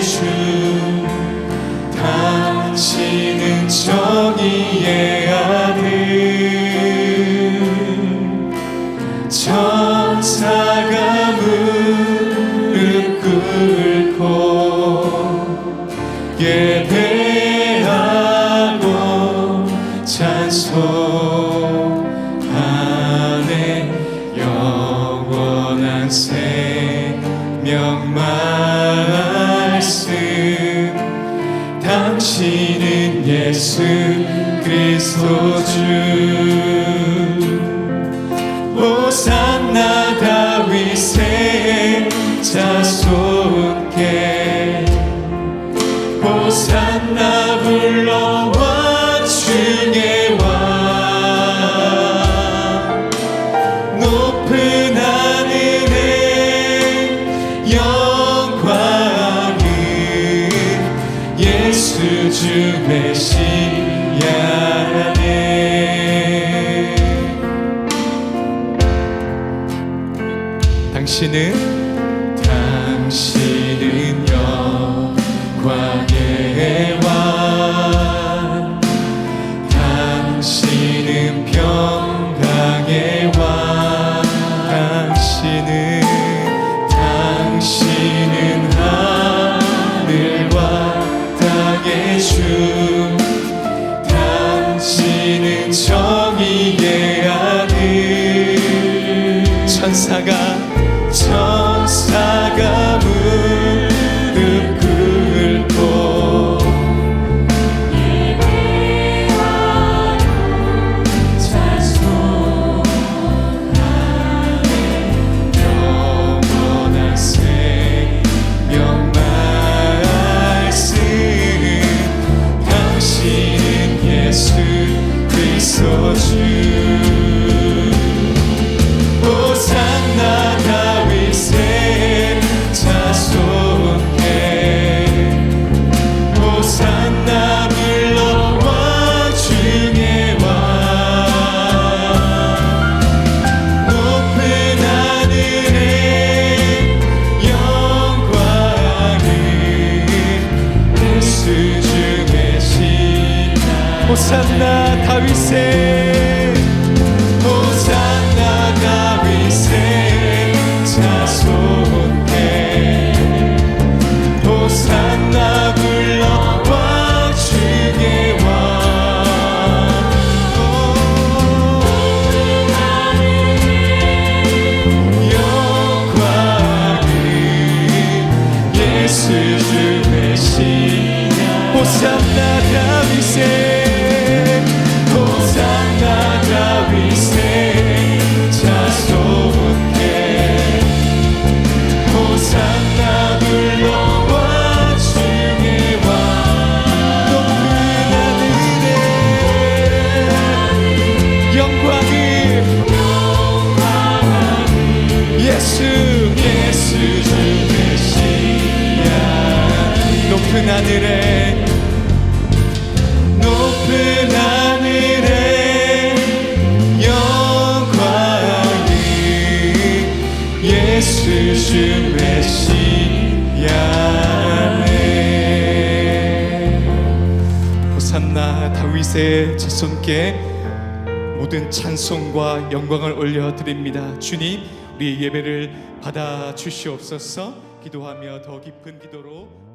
주 당신은 정의의 아들. 천사가 무릎 꿇고 예배하고 찬송하네. 영원한 생명 말 예수 그리스도 주. 호산나 다윗의 자손 주 메시아네 당신은 당신은 영광 당 호산나 다윗의 호산나 다윗의 자손께. 호산나 불러 와 주의 왕 영광은 예수 주 메시아 호산나 하늘에 높은 하늘에 영광을 예수 주 메시아네 호산나 다윗의 자손께 모든 찬송과 영광을 올려드립니다. 주님, 우리 예배를 받아 주시옵소서. 기도하며 더 깊은 기도로